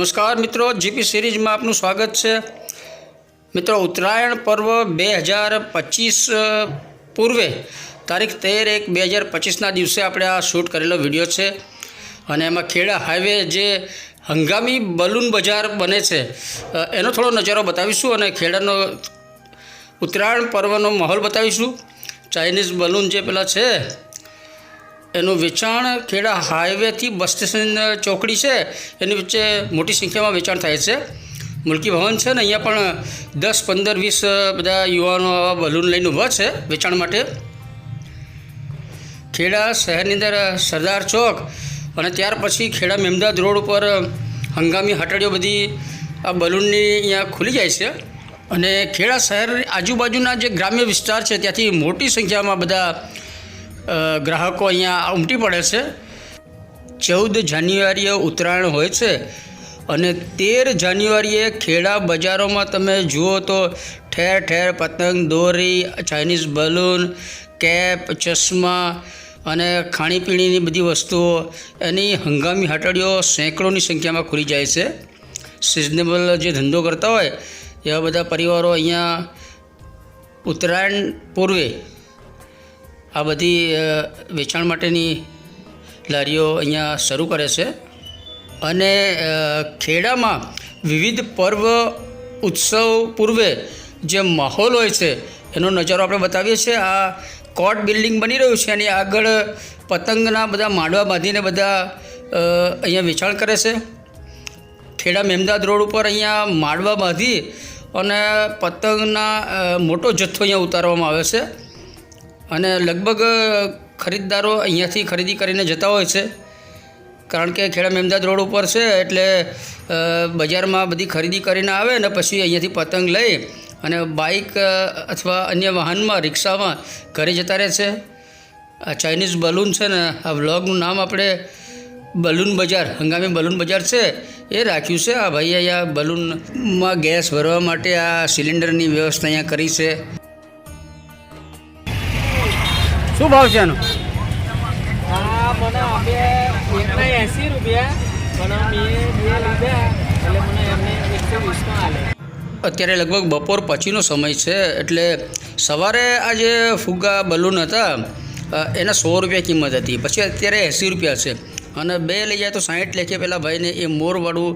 નમસ્કાર મિત્રો, જીપી સિરીઝમાં આપનું સ્વાગત છે. મિત્રો, ઉત્તરાયણ પર્વ બે હજાર પચીસ પૂર્વે તારીખ તેર એક બે હજાર પચીસના દિવસે આપણે આ શૂટ કરેલો વીડિયો છે અને એમાં ખેડા હાઈવે જે હંગામી બલૂન બજાર બને છે એનો થોડો નજારો બતાવીશું અને ખેડાનો ઉત્તરાયણ પર્વનો માહોલ બતાવીશું. ચાઇનીઝ બલૂન જે પેલા છે એનું વેચાણ ખેડા હાઈવેથી બસ સ્ટેશન ચોકડી છે, એની વચ્ચે મોટી સંખ્યામાં વેચાણ થાય છે. મુલકી ભવન છે ને, અહીંયા પણ દસ, પંદર, વીસ બધા યુવાનો આવા બલૂન લઈને ઊભા છે વેચાણ માટે. ખેડા શહેરની અંદર સરદાર ચોક અને ત્યાર પછી ખેડા મેમદાદ રોડ ઉપર હંગામી હટડીઓ બધી આ બલૂનની અહીંયા ખુલી જાય છે. અને ખેડા શહેર આજુબાજુના જે ગ્રામ્ય વિસ્તાર છે, ત્યાંથી મોટી સંખ્યામાં બધા ગ્રાહકો અહીંયા ઉમટી પડે છે. ચૌદ જાન્યુઆરીએ ઉત્તરાયણ હોય છે અને તેર જાન્યુઆરીએ ખેડા બજારોમાં તમે જુઓ તો ઠેર ઠેર પતંગ, દોરી, ચાઇનીઝ બલૂન, કેપ, ચશ્મા અને ખાણીપીણીની બધી વસ્તુઓ એની હંગામી હટડીઓ સેંકડોની સંખ્યામાં ખુલી જાય છે. સિઝનેબલ જે ધંધો કરતા હોય એવા બધા પરિવારો અહીંયા ઉત્તરાયણ પૂર્વે આ બધી વેચાણ માટેની લારીઓ અહીંયા શરૂ કરે છે. અને ખેડામાં વિવિધ પર્વ ઉત્સવ પૂર્વે જે માહોલ હોય છે, એનો નજારો આપણે બતાવીએ છીએ. આ કોર્ટ બિલ્ડિંગ બની રહ્યું છે એની આગળ પતંગના બધા માંડવા બાંધીને બધા અહીંયા વેચાણ કરે છે. ખેડા મેમદાદ રોડ ઉપર અહીંયા માંડવા બાંધી અને પતંગના મોટો જથ્થો અહીંયા ઉતારવામાં આવે છે. અને લગભગ ખરીદદારો અહીંયાથી ખરીદી કરીને જતા હોય છે. કારણ કે ખેડા મેમદાદ રોડ ઉપર છે, એટલે બજારમાં બધી ખરીદી કરીને આવે ને પછી અહીંયાથી પતંગ લઈ અને બાઇક અથવા અન્ય વાહનમાં, રિક્ષામાં ઘરે જતા રહે છે. આ ચાઇનીઝ બલૂન છે ને, આ વ્લોગનું નામ આપણે બલૂન બજાર, હંગામી બલૂન બજાર છે, એ રાખ્યું છે. આ ભાઈ અહીંયા બલૂનમાં ગેસ ભરવા માટે આ સિલિન્ડરની વ્યવસ્થા અહીંયા કરી છે. શું ભાવ છે એનો? આ મને આપે એકના એંસી રૂપિયા પણ મેં બે લીધા એટલે મને એમને એકસો વીસમાં આલે. અત્યારે લગભગ બપોર પછીનો સમય છે એટલે સવારે આ જે ફુગ્ગા બલૂન હતા એના સો રૂપિયા કિંમત હતી. પછી અત્યારે એંસી રૂપિયા છે. અને બે લઈ જાય તો સાઠ લેખે પહેલાં ભાઈને એ મોરવાળું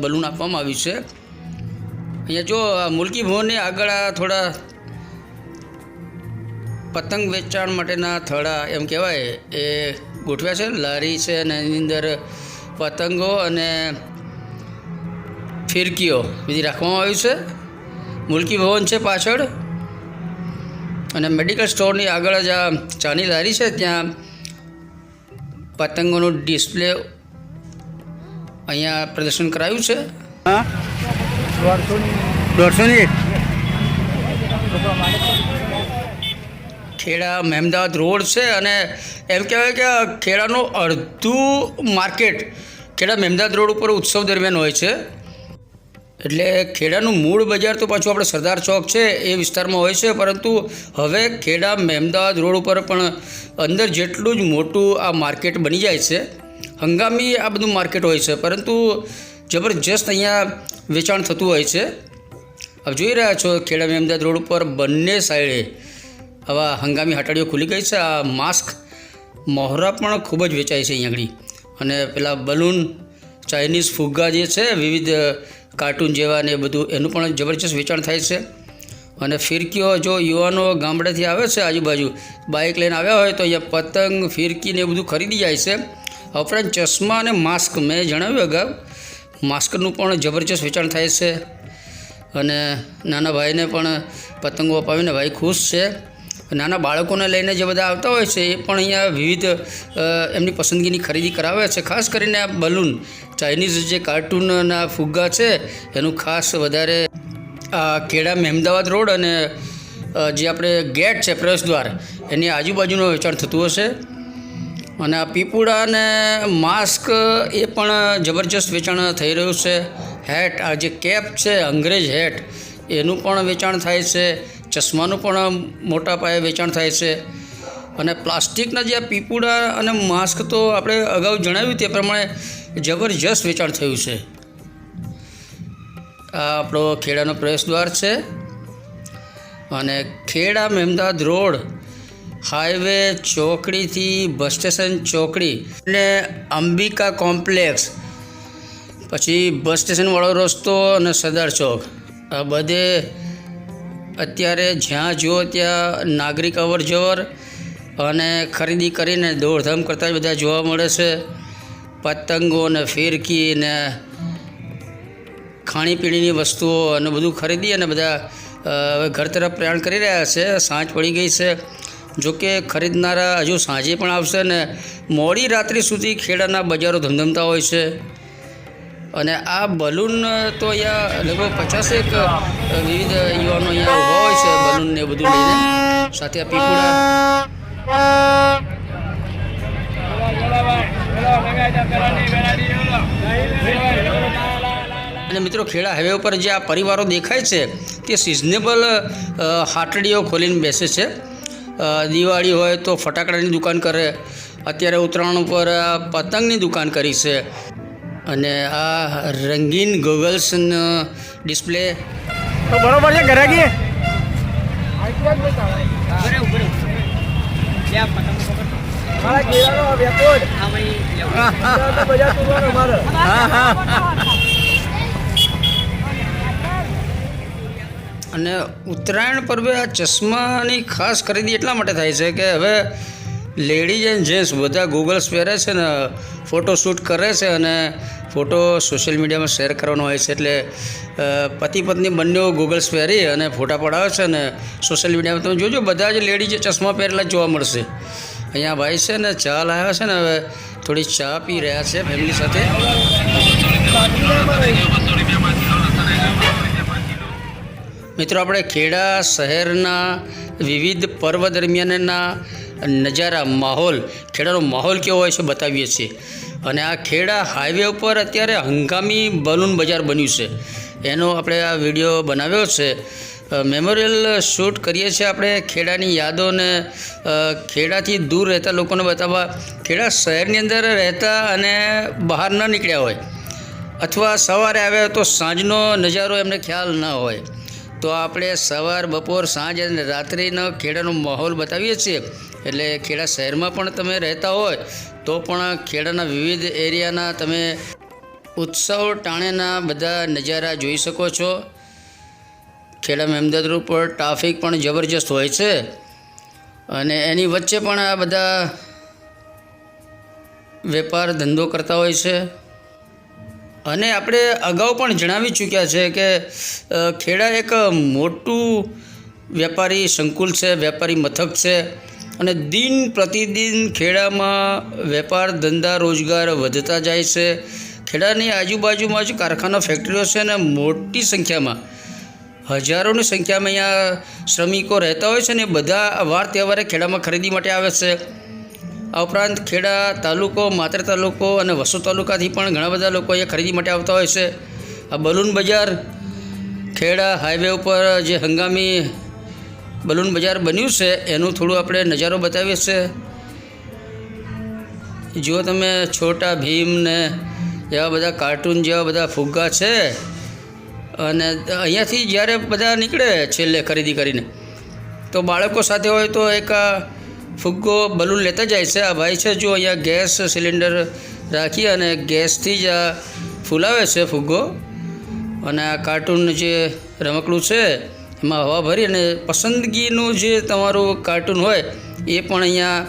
બલૂન આપવામાં આવ્યું છે. અહીંયા જો આ મુલકી ભવનની આગળ આ થોડા પતંગ વેચાણ માટેના થડા એમ કહેવાય એ ગોઠવ્યા છે. લારી છે અને એની અંદર પતંગો અને ફિરકીઓ બધી રાખવામાં આવ્યું છે. મુલકી ભવન છે પાછળ. અને મેડિકલ સ્ટોરની આગળ જ આ ચાની લારી છે ત્યાં પતંગોનું ડિસ્પ્લે અહીંયા પ્રદર્શન કરાયું છે. હા? દોઢસોની એક ખેડા મહેમદાવાદ રોડ છે અને એમ કહેવાય કે ખેડાનું અડધું માર્કેટ ખેડા મહેમદાવાદ રોડ ઉપર ઉત્સવ દરમિયાન હોય છે. એટલે ખેડાનું મૂળ બજાર તો પાછું આપણે સરદાર ચોક છે એ વિસ્તારમાં હોય છે, પરંતુ હવે ખેડા મહેમદાવાદ રોડ ઉપર પણ અંદર જેટલું જ મોટું આ માર્કેટ બની જાય છે. હંગામી આ બધું માર્કેટ હોય છે, પરંતુ જબરજસ્ત અહીંયા વેચાણ થતું હોય છે. આપ જોઈ રહ્યા છો, ખેડા મહેમદાવાદ રોડ ઉપર બંને સાઈડે આવા હંગામી હટાડીઓ ખુલી ગઈ છે. આ માસ્ક મોહરા પણ ખૂબ જ વેચાય છે અહીંયા આગળ. અને પેલા બલૂન, ચાઇનીઝ ફુગ્ગા જે છે, વિવિધ કાર્ટૂન જેવા ને બધું, એનું પણ જબરજસ્ત વેચાણ થાય છે. અને ફિરકીઓ જો યુવાનો ગામડેથી આવે છે આજુબાજુ, બાઇક લઈને આવ્યા હોય તો અહીંયા પતંગ, ફિરકી ને બધું ખરીદી જાય છે. ઉપરાંત ચશ્મા અને માસ્ક, મેં જણાવ્યું અગાઉ, માસ્કનું પણ જબરજસ્ત વેચાણ થાય છે. અને નાના ભાઈને પણ પતંગો અપાવીને ભાઈ ખુશ છે. નાના બાળકોને લઈને જે બધા આવતા હોય છે, એ પણ અહીંયા વિવિધ એમની પસંદગીની ખરીદી કરાવે છે. ખાસ કરીને આ બલૂન, ચાઇનીઝ જે કાર્ટૂનના ફુગ્ગા છે, એનું ખાસ વધારે આ ખેડા મહેમદાવાદ રોડ અને જે આપણે ગેટ છે પ્રવેશદ્વાર એની આજુબાજુનું વેચાણ થતું હશે. અને આ પીપુડા અને માસ્ક એ પણ જબરજસ્ત વેચાણ થઈ રહ્યું છે. હેટ, આ જે કેપ છે, અંગ્રેજ હેટ, એનું પણ વેચાણ થાય છે. ચશ્માનું પણ મોટા પાયે વેચાણ થાય છે. અને પ્લાસ્ટિકના જે આ પીપુડા અને માસ્ક તો આપણે અગાઉ જણાવ્યું તે પ્રમાણે જબરજસ્ત વેચાણ થયું છે. આ આપણો ખેડાનો પ્રવેશ દ્વાર છે. અને ખેડા મહેમદાદ રોડ, હાઈવે ચોકડીથી બસ સ્ટેશન ચોકડી અને અંબિકા કોમ્પ્લેક્સ, પછી બસ સ્ટેશનવાળો રસ્તો અને સરદાર ચોક. આ બધે અત્યારે જ્યાં જુઓ ત્યાં નાગરિક અવર જવર અને ખરીદી કરીને દોડધામ કરતા બધા જોવા મળે છે. પતંગો ને ફિરકી ને ખાણીપીણીની વસ્તુઓ અને બધું ખરીદી અને બધા ઘર તરફ પ્રયાણ કરી રહ્યા છે. સાંજ પડી ગઈ છે. જોકે ખરીદનારા હજુ સાંજે પણ આવશે ને મોડી રાત્રિ સુધી ખેડાના બજારો ધમધમતા હોય છે. અને આ બલૂન તો અહીંયા લગભગ પચાસેક વિવિધ યુવાનો અહીંયા ઊભા હોય છે બલૂન ને બધું લઈને. સાથે આ અને મિત્રો ખેડા હાઈવે ઉપર જે આ પરિવારો દેખાય છે, તે સિઝનેબલ હાટડીઓ ખોલીને બેસે છે. દિવાળી હોય તો ફટાકડાની દુકાન કરે. અત્યારે ઉત્તરાયણ ઉપર પતંગની દુકાન કરી છે. અને આ રંગીન ગોગલ્સ ડિસ્પ્લે. તો બરોબર છે ઘરે ગઈએ અને ઉત્તરાયણ પર્વે આ ચશ્માની ખાસ ખરીદી એટલા માટે થાય છે કે હવે લેડીઝ એન્ડ જેન્ટ્સ બધા ગૂગલ્સ પહેરે છે ને ફોટો શૂટ કરે છે અને ફોટો સોશિયલ મીડિયામાં શેર કરવાનો હોય છે. એટલે પતિ પત્ની બંને ગૂગલ્સ પહેરી અને ફોટા પડાવે છે અને સોશિયલ મીડિયામાં તમે જોજો, બધા જ લેડીઝે ચશ્મા પહેરેલા જોવા મળશે. અહીંયા ભાઈ છે ને, ચા લાવ્યા છે ને, હવે થોડી ચા પી રહ્યા છે ફેમિલી સાથે. મિત્રો, આપણે ખેડા શહેરના વિવિધ પર્વ દરમિયાનના નજારા, માહોલ, ખેડાનો માહોલ કેવો હોય છે બતાવીએ છીએ. અને આ ખેડા હાઈવે ઉપર અત્યારે હંગામી બલૂન બજાર બન્યું છે. એનો આપણે આ વીડિયો બનાવ્યો છે. મેમોરિયલ શૂટ કરીએ છીએ આપણે ખેડાની યાદોને ખેડાથી દૂર રહેતા લોકોને બતાવવા. ખેડા શહેરની અંદર રહેતા અને બહાર ન નીકળ્યા હોય. અથવા સવારે આવ્યા તો સાંજનો નજારો એમને ખ્યાલ ન હોય. તો આપણે સવાર, બપોર, સાંજ અને રાત્રિનો ખેડાનો માહોલ બતાવીએ છીએ. એટલે ખેડા શહેરમાં પણ તમે રહેતા હોય, તો પણ ખેડાના વિવિધ એરિયાના તમે ઉત્સવ ટાણેના બધા નજારા જોઈ શકો છો. ખેડા મહેમદાદ રોડ પર ટ્રાફિક પણ જબરજસ્ત હોય છે. અને એની વચ્ચે પણ આ બધા વેપાર ધંધો કરતા હોય છે. અને આપણે અગાઉ પણ જણાવી ચૂક્યા છે કે ખેડા એક મોટું વેપારી સંકુલ છે, વેપારી મથક છે અને દિન પ્રતિદિન ખેડામાં વેપાર ધંધા રોજગાર વધતા જાય છે. ખેડાની આજુબાજુમાં જ કારખાના, ફેક્ટરીઓ છે ને મોટી સંખ્યામાં હજારોની સંખ્યામાં અહીંયા શ્રમિકો રહેતા હોય છે ને બધા વાર તહેવારે ખેડામાં ખરીદી માટે આવે છે. આ ઉપરાંત ખેડા તાલુકો, માત્ર તાલુકો અને વસો તાલુકાથી પણ ઘણા બધા લોકો અહીંયા ખરીદી માટે આવતા હોય છે. આ બલૂન બજાર ખેડા હાઈવે ઉપર જે હંગામી બલૂન બજાર બન્યું છે, એનું થોડું આપણે નજારો બતાવીએ છીએ જુઓ તમે છોટા ભીમ ને એવા બધા કાર્ટૂન જેવા બધા ફુગ્ગા છે, અને અહીંયાથી જ્યારે બધા નીકળે છેલ્લે ખરીદી કરીને, તો બાળકો સાથે હોય તો એક ફુગ્ગો બલૂન લેતા જાય છે. આ ભાઈ છે જો અહીંયા ગેસ સિલિન્ડર રાખી અને ગેસથી જ આ ફૂલાવે છે ફુગ્ગો. અને આ કાર્ટૂન જે રમકડું છે, એમાં હવા ભરી અને પસંદગીનું જે તમારું કાર્ટૂન હોય, એ પણ અહીંયા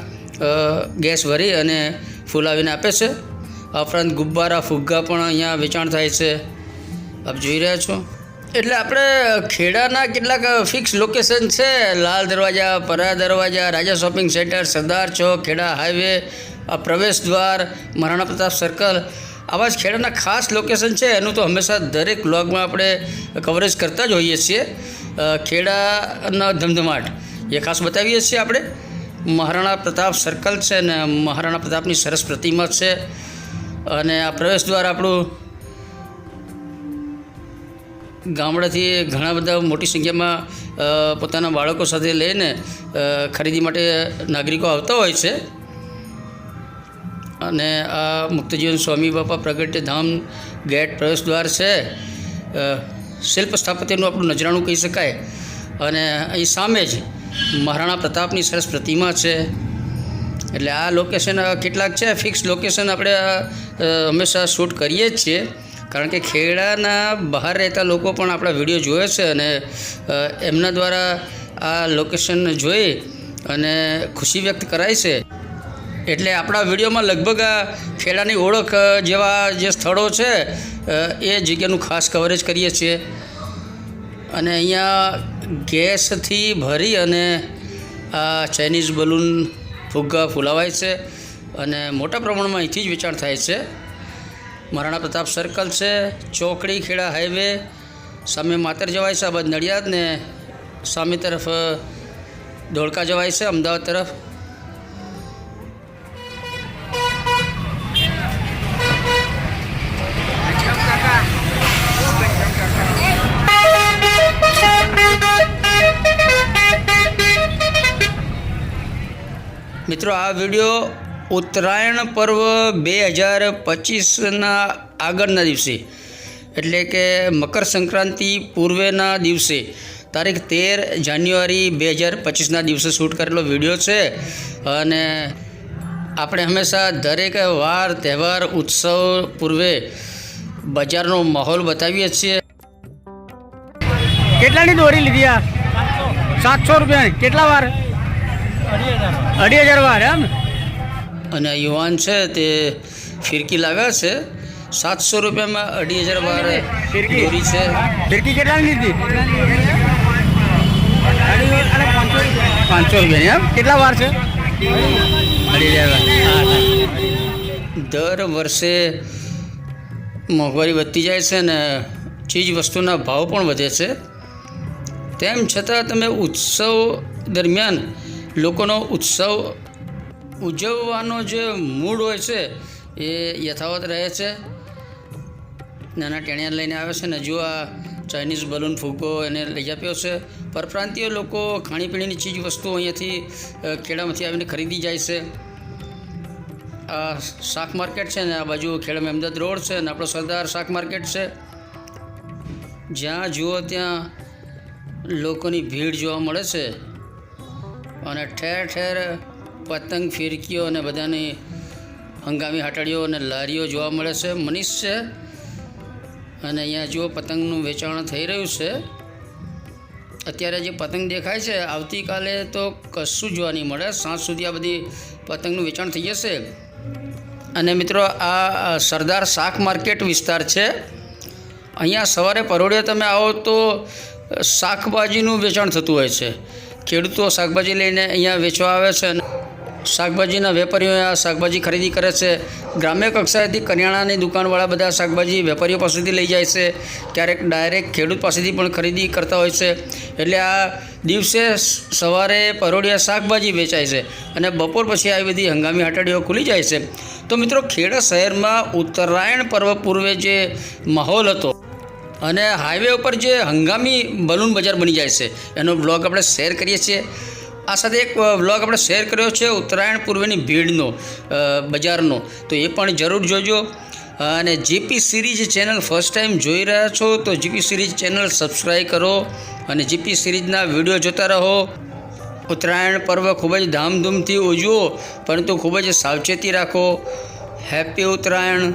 ગેસ ભરી અને ફૂલાવીને આપે છે. આ ઉપરાંત ગુબ્બારા, ફુગ્ગા પણ અહીંયા વેચાણ થાય છે. આપ જોઈ રહ્યા છો. એટલે આપણે ખેડાના કેટલાક ફિક્સ લોકેશન છે. Lal Darwaja, Para Darwaja, Raja shopping centre Sardar Chowk, Kheda highway પ્રવેશ દ્વાર મહારાણા પ્રતાપ સર્કલ આવા જ ખેડાના ખાસ લોકેશન છે, એનું તો હંમેશા દરેક બ્લોગમાં આપણે કવરેજ કરતા જ હોઈએ છીએ. ખેડાના ધમધમાટ. એ ખાસ બતાવીએ છીએ આપણે. મહારાણા પ્રતાપ સર્કલ છે ને મહારાણા પ્રતાપની સરસ પ્રતિમા છે. અને આ પ્રવેશ દ્વાર આપણું ગામડાથી ઘણા બધા મોટી સંખ્યામાં પોતાના બાળકો સાથે લઈને ખરીદી માટે નાગરિકો આવતા હોય છે. અને આ મુક્તજીવન સ્વામી બાપા પ્રગટ્ય ધામ ગેટ પ્રવેશ દ્વાર છે. શિલ્પ સ્થાપત્યનું આપણું નજરાણું કહી શકાય. અને અહીં સામે જ મહારાણા પ્રતાપની સરસ પ્રતિમા છે. એટલે આ લોકેશન કેટલાક છે ફિક્સ લોકેશન આપણે હંમેશા શૂટ કરીએ જ છીએ. કારણ કે ખેડાના બહાર રહેતા લોકો પણ આપણા વીડિયો જોવે છે અને એમના દ્વારા આ લોકેશન જોઈ અને ખુશી વ્યક્ત કરાય છે. એટલે આપણા વિડીયોમાં લગભગ આ ખેડાની ઓળખ જેવા જે સ્થળો છે એ જગ્યાનું ખાસ કવરેજ કરીએ છીએ. અને અહીંયા ગેસથી ભરી અને આ ચાઇનીઝ બલૂન ફુગ્ગા ફૂલાવાય છે અને મોટા પ્રમાણમાં અહીંથી જ વેચાણ થાય છે. મહારાણા પ્રતાપ સર્કલ છે, ચોકડી ખેડા હાઈવે સામે માતર જવાય છે બાદ નડિયાદ ને સામે તરફ ધોળકા જવાય છે, અમદાવાદ તરફ. મિત્રો, આ વીડિયો ઉત્તરાયણ પર્વ બે હજાર પચીસના આગળના દિવસે, એટલે કે મકર સંક્રાંતિ પૂર્વેના દિવસે, તારીખ તેર જાન્યુઆરી બે હજાર પચીસના દિવસે શૂટ કરેલો વીડિયો છે. અને આપણે હંમેશા દરેક વાર, તહેવાર, ઉત્સવ પૂર્વે બજારનો માહોલ બતાવીએ છીએ. કેટલાની દોરી લીધી આ? સાતસો રૂપિયાની. કેટલા વાર? અઢી હજાર. વાર એમ? અને આ યુવાન છે તે ફિરકી લાગે છે. સાતસો રૂપિયામાં અઢી હજાર વાર ફિરકી? દોરી છે. ફિરકી કેટલાની લીધી? પાંચસો રૂપિયાની એમ? કેટલા વાર છે? અઢી હજાર દર વર્ષે મોંઘવારી વધતી જાય છે અને ચીજ વસ્તુના ભાવ પણ વધે છે. તેમ છતાં તમે ઉત્સવ દરમિયાન લોકોનો ઉત્સવ ઉજવવાનો જે મૂડ હોય છે, એ યથાવત રહે છે. નાના ટેણિયા લઈને આવે છે ને હજુ આ ચાઇનીઝ બલૂન ફૂગો એને લઈ આપ્યો છે. પરપ્રાંતીય લોકો ખાણીપીણીની ચીજ વસ્તુઓ અહીંયાથી ખેડામાંથી આવીને ખરીદી જાય છે. આ શાક માર્કેટ છે ને આ બાજુ ખેડા મહેમદાદ રોડ છે ને આપણો સરદાર શાક માર્કેટ છે. જ્યાં જુઓ ત્યાં લોકોની ભીડ જોવા મળે છે. અને ઠેર ઠેર પતંગ, ફિરકીઓ અને બધાની હંગામી હાટડીઓ અને લારીઓ જોવા મળે છે. મનીષ છે. અને અહીંયા જુઓ, પતંગનું વેચાણ થઈ રહ્યું છે. અત્યારે જે પતંગ દેખાય છે, આવતીકાલે તો કશું જોવા નહીં મળે. સાંજ સુધી આ બધી પતંગનું વેચાણ થઈ જશે. અને મિત્રો, આ સરદાર શાક માર્કેટ વિસ્તાર છે. અહીંયા સવારે પરોઢિયા તમે આવો તો શાકભાજીનું વેચાણ થતું હોય છે. ખેડૂતો શાકભાજી લઈને અહીંયા વેચવા આવે છે અને શાકભાજીના વેપારીઓ આ શાકભાજી ખરીદી કરે છે. ગ્રામ્ય કક્ષાએથી કરિયાણાની દુકાનવાળા બધા શાકભાજી વેપારીઓ પાસેથી લઈ જાય છે. ક્યારેક ડાયરેક્ટ ખેડૂત પાસેથી પણ ખરીદી કરતા હોય છે. એટલે આ દિવસે સવારે પરોળિયા શાકભાજી વેચાય છે અને બપોર પછી આવી બધી હંગામી હાટડીઓ ખુલી જાય છે. તો મિત્રો ખેડા શહેરમાં ઉત્તરાયણ પર્વ પૂર્વે જે માહોલ હતો અને હાઈવે ઉપર જે હંગામી બલૂન બજાર બની જાય છે, એનો બ્લોગ આપણે શેર કરીએ છીએ. આ સાથે એક બ્લોગ આપણે શેર કર્યો છે ઉત્તરાયણ પૂર્વેની ભીડનો બજારનો. તો એ પણ જરૂર જોજો. અને GP series channel first time જોઈ રહ્યા છો તો જીપી સિરીઝ ચેનલ સબસ્ક્રાઈબ કરો અને જીપી સિરીઝના વીડિયો જોતા રહો. ઉત્તરાયણ પર્વ ખૂબ જ ધામધૂમથી ઉજવો, પરંતુ ખૂબ જ સાવચેતી રાખો. હેપી ઉત્તરાયણ.